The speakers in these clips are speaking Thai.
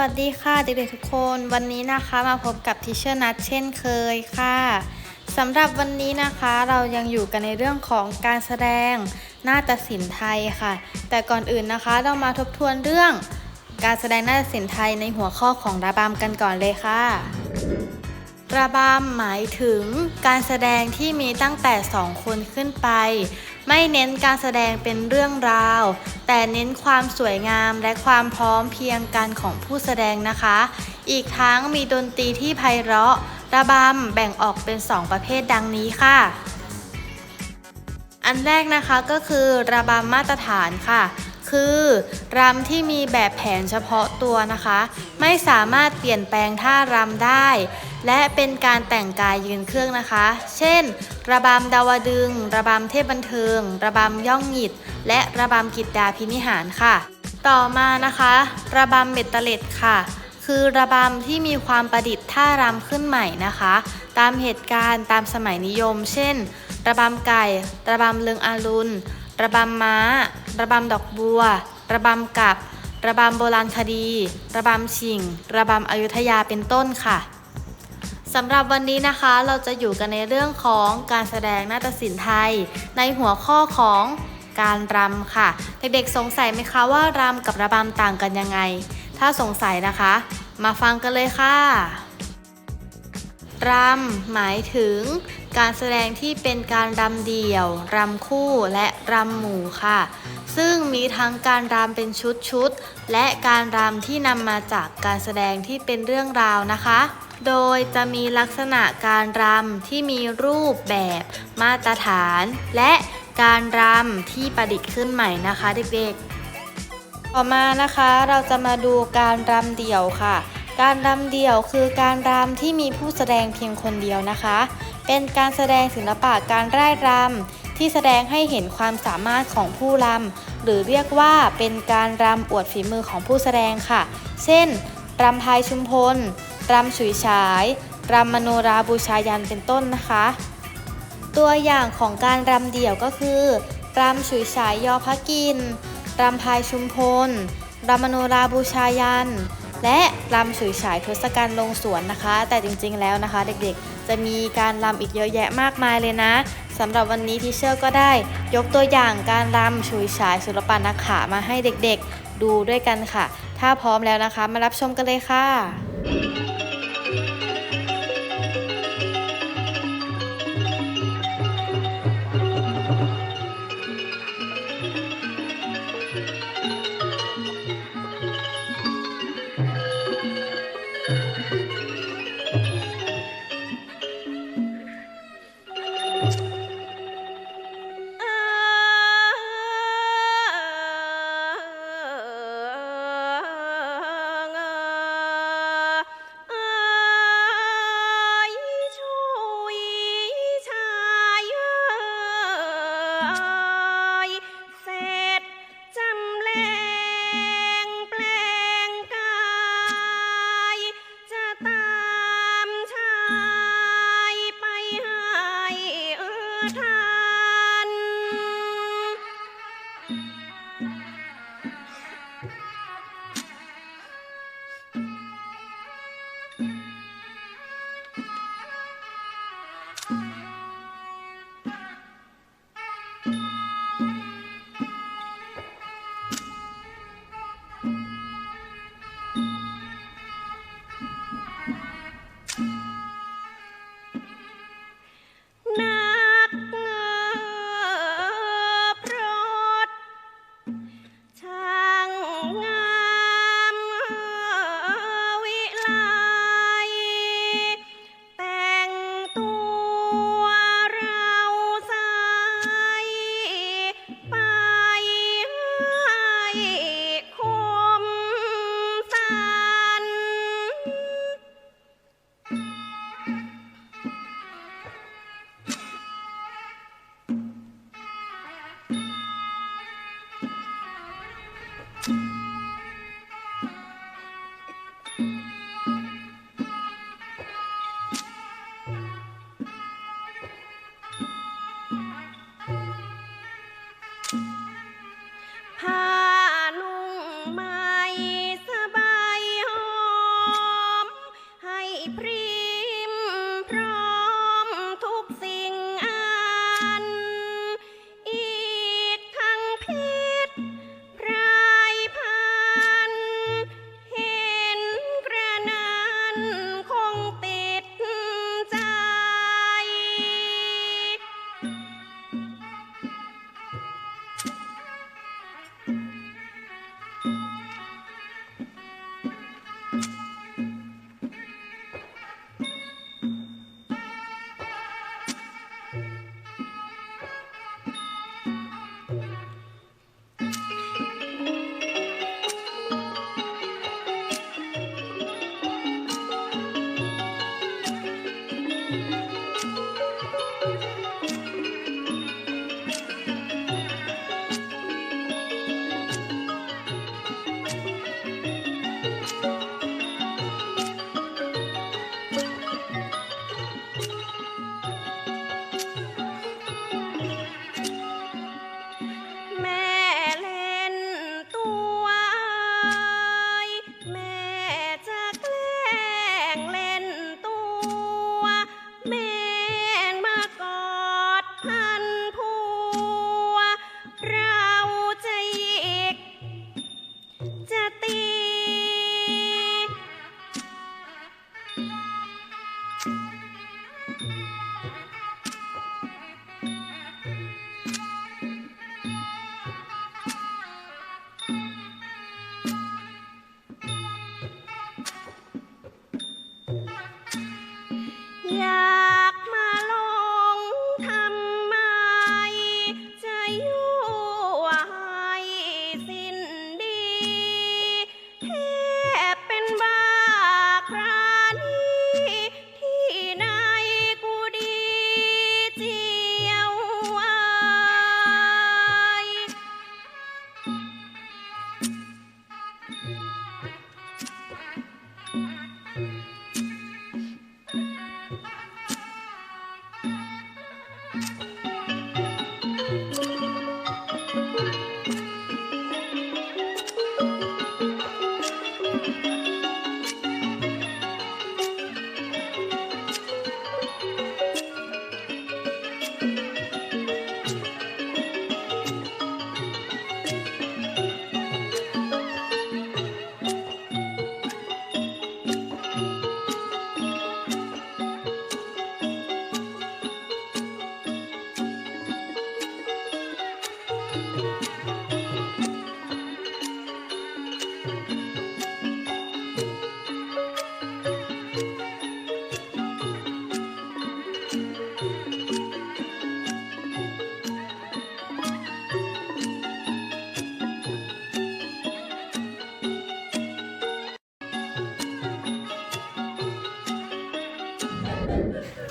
วัสดีค่ะเด็กๆทุกคน วันนี้นะคะมาพบกับทิเชอร์นัทเช่นเคยค่ะสำหรับวันนี้นะคะเรายังอยู่กันในเรื่องของการแสดงนาฏศิลป์ไทยค่ะ แต่ก่อนอื่นนะคะเรามาทบทวนเรื่อง การแสดงนาฏศิลป์ไทยในหัวข้อของระบำกันก่อนเลยค่ะระบำหมายถึงการแสดงที่มีตั้งแต่สองคนขึ้นไป ไม่เน้นการแสดงเป็นเรื่องราว แต่เน้นความสวยงามและความพร้อมเพียงกันของผู้แสดงนะคะ อีกทั้งมีดนตรีที่ไพเราะ ระบำแบ่งออกเป็น 2 ประเภทดังนี้ค่ะ อันแรกนะคะก็คือระบำมาตรฐานค่ะคือรำที่มีแบบแผนเฉพาะตัวนะคะ ไม่สามารถเปลี่ยนแปลงท่ารำได้ และเป็นการแต่งกายยืนเครื่องนะคะ เช่น ระบำดาวดึง ระบำเทพบันเทิง ระบำย่องหงิด และระบำกิตดาพินิหารค่ะ ต่อมานะคะ ระบำเบ็ดเตล็ดค่ะ คือระบำที่มีความประดิษฐ์ท่ารำขึ้นใหม่นะคะ ตามเหตุการณ์ตามสมัยนิยม เช่น ระบำไก่ ระบำเลืองอารุณ ระบำม้า ระบำดอกบัว ระบำกับ ระบำโบราณคดี ระบำชิง ระบำอยุธยาเป็นต้นค่ะ สำหรับวันนี้นะคะเราจะอยู่กันในเรื่องของการแสดงนาฏศิลป์ไทย ในหัวข้อของการรำค่ะ เด็กๆสงสัยไหมคะว่ารำกับระบำต่างกันยังไง ถ้าสงสัยนะคะ มาฟังกันเลยค่ะรำหมายถึง การแสดงที่เป็นการรำเดี่ยวรำคู่และรำหมู่ค่ะ ซึ่งมีทั้งการรำเป็นชุดๆและการรำที่นำมาจากการแสดงที่เป็นเรื่องราวนะคะ โดยจะมีลักษณะการรำที่มีรูปแบบมาตรฐาน และการรำที่ประดิษฐ์ขึ้นใหม่นะคะเด็กๆ ต่อมานะคะเราจะมาดูการรำเดี่ยวค่ะ การรำเดี่ยวคือการรำที่มีผู้แสดงเพียงคนเดียวนะคะ เป็นการแสดงศิลปะการร่ายรำที่แสดงให้เห็นความสามารถของผู้รำหรือเรียกว่าเป็นการรำอวดฝีมือของผู้แสดงค่ะ เช่นรำพายชุมพล รำฉุยฉายรำมโนราบูชายันเป็นต้นนะคะ ตัวอย่างของการรำเดี่ยวก็คือรำฉุยฉายยอพระกินรำพายชุมพลรำมโนราบูชายัน และรำฉุยฉายทศกัณฐ์ลงสวนนะคะ แต่จริงๆแล้วนะคะ เด็กๆ จะมีการรำอีกเยอะแยะมากมายเลยนะสำหรับวันนี้ทีเชอร์ก็ได้ยกตัวอย่างการรำฉุยฉายศิลปะนักขามาให้เด็กๆ ดูด้วยกันค่ะ ถ้าพร้อมแล้วนะคะ มารับชมกันเลยค่ะ เ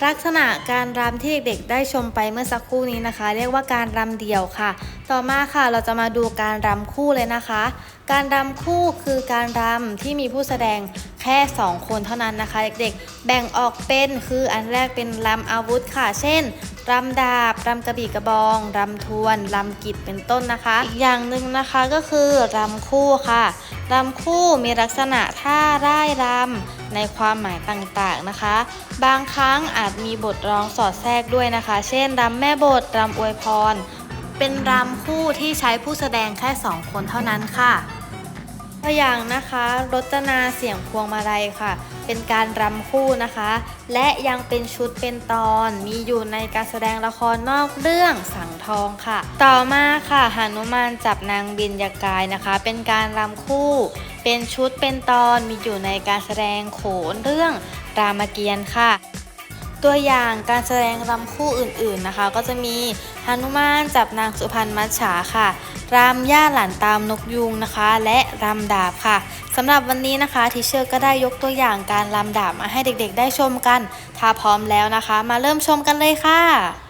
ลักษณะการรำที่เด็กๆได้ชมไปเมื่อสักครู่นี้นะคะ เรียกว่าการรำเดี่ยวค่ะ ต่อมาค่ะเราจะมาดูการรำคู่เลยนะคะ การรำคู่คือการรำที่มีผู้แสดงแค่ 2 คนเท่านั้นนะคะ เด็กๆ แบ่งออกเป็นคืออันแรกเป็นรำอาวุธค่ะ เช่นรำดาบรำกระบี่กระบองรำทวนรำกิจเป็นต้นนะคะ อีกอย่างหนึ่งนะคะก็คือรำคู่ค่ะรำคู่มีลักษณะท่าร่ายรำ ในความหมายต่างๆนะคะ บางครั้งอาจมีบทร้องสอดแทรกด้วยนะคะ เช่นรำแม่บทรำอวยพร เป็นรำคู่ที่ใช้ผู้แสดงแค่2คนเท่านั้นค่ะตัวอย่างนะคะ รจนาเสียงพวงมาลัยค่ะ เป็นการรำคู่นะคะ และยังเป็นชุดเป็นตอนมีอยู่ในการแสดงละครนอกเรื่องสังทองค่ะ ต่อมาค่ะหนุมานจับนางบินยากายนะคะ เป็นการรำคู่ เป็นชุดเป็นตอนมีอยู่ในการแสดงโขนเรื่องรามเกียรติ์ค่ะตัวอย่างการแสดงรำคู่อื่นๆนะคะ ก็จะมีหนุมานจับนางสุพรรณมัจฉาค่ะ รำย่าหลานตามนกยุงนะคะ และรำดาบค่ะ สำหรับวันนี้นะคะทิเชอร์ก็ได้ยกตัวอย่างการลำดาบมาให้เด็กๆ ได้ชมกัน ถ้าพร้อมแล้วนะคะ มาเริ่มชมกันเลยค่ะ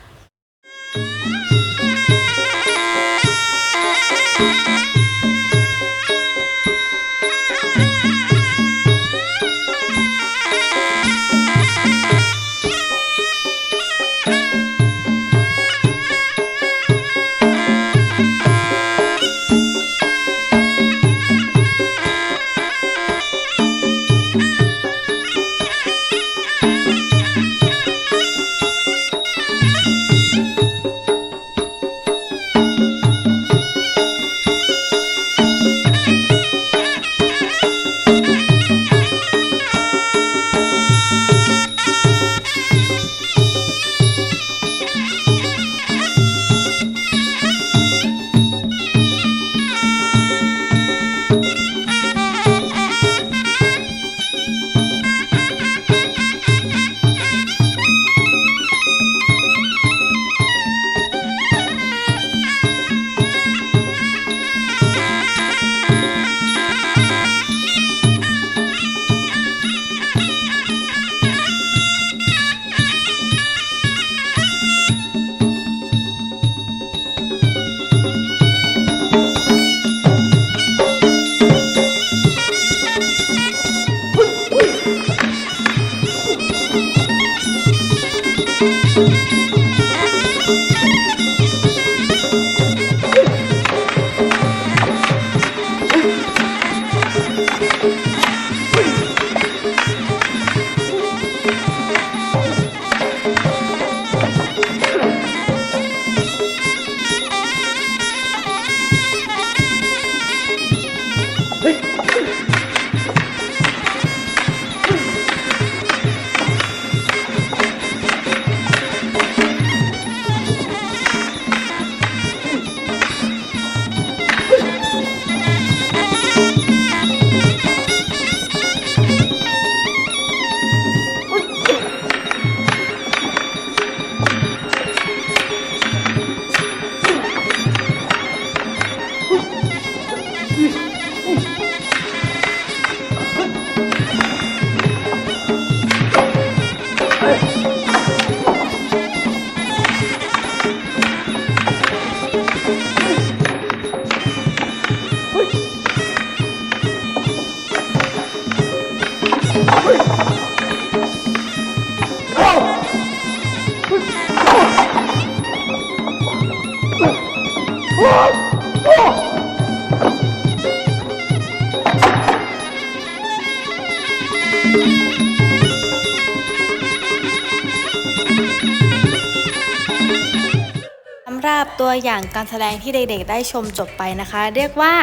อย่างการแสดงที่เด็กๆได้ชมจบไปนะคะ เรียกว่า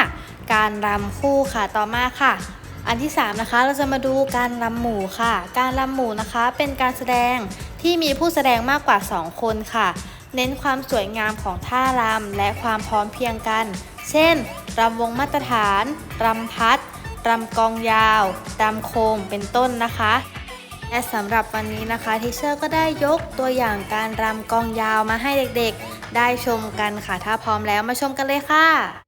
การรำคู่ค่ะต่อมาค่ะ อันที่สามนะคะ เราจะมาดูการรำหมู่ค่ะ การรำหมู่นะคะเป็นการแสดงที่มีผู้แสดงมากกว่า 2 คนค่ะ เน้นความสวยงามของท่ารำและความพร้อมเพียงกัน เช่นรำวงมาตรฐานรำพัดรำกองยาวรำโคมเป็นต้นนะคะและสำหรับวันนี้นะคะทิเชอร์ก็ได้ยกตัวอย่างการรำกองยาวมาให้เด็กๆ ได้ชมกันค่ะ ถ้าพร้อมแล้วมาชมกันเลยค่ะ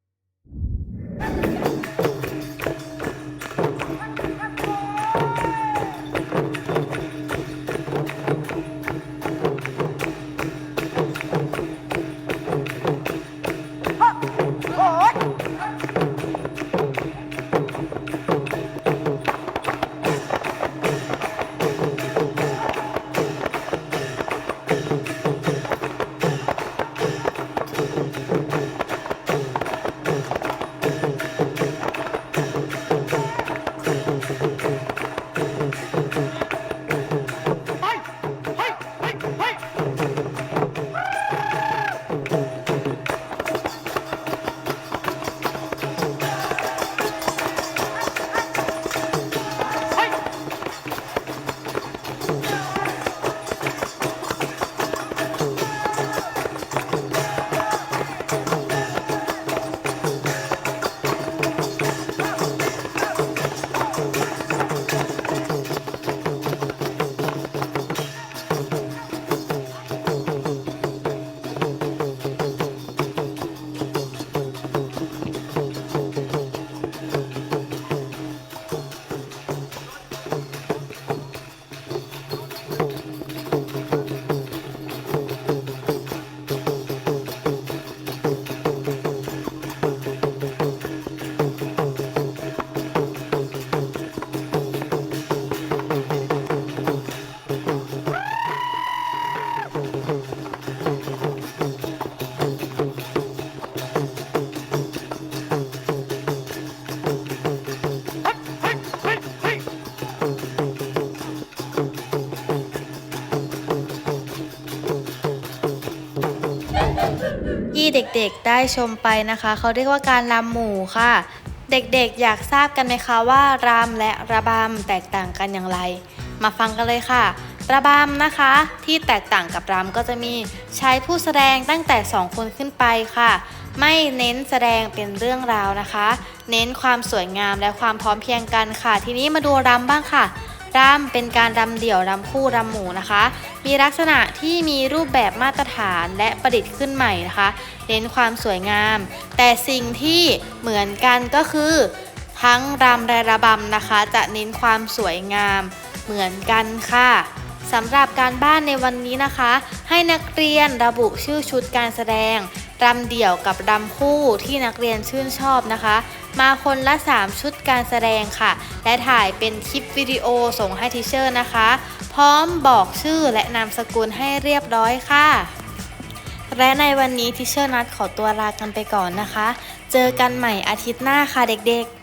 เด็กๆได้ชมไปนะคะ เขาเรียกว่าการรำหมู่ค่ะ เด็กๆอยากทราบกันไหมคะว่ารำและระบำแตกต่างกันอย่างไร มาฟังกันเลยค่ะ ระบำนะคะที่แตกต่างกับรำก็จะมีใช้ผู้แสดงตั้งแต่ 2 คนขึ้นไปค่ะ ไม่เน้นแสดงเป็นเรื่องราวนะคะ เน้นความสวยงามและความพร้อมเพรียงกันค่ะ ทีนี้มาดูรำบ้างค่ะ รำเป็นการรำเดี่ยวรำคู่รำหมู่นะคะ มีลักษณะที่มีรูปแบบมาตรฐานและประดิษฐ์ขึ้นใหม่นะคะเน้นความสวยงาม แต่สิ่งที่เหมือนกันก็คือ ทั้งรำและระบำนะคะ จะเน้นความสวยงามเหมือนกันค่ะสำหรับการบ้านในวันนี้นะคะ ให้นักเรียนระบุชื่อชุดการแสดงรำเดี่ยวกับรำคู่ที่นักเรียนชื่นชอบนะคะ มาคนละ 3 ชุดการแสดงค่ะ และถ่ายเป็นคลิปวิดีโอส่งให้ทิเชอร์นะคะ พร้อมบอกชื่อและนามสกุลให้เรียบร้อยค่ะ และในวันนี้ทิเชอร์นัดขอตัวลากันไปก่อนนะคะ เจอกันใหม่อาทิตย์หน้าค่ะเด็กๆ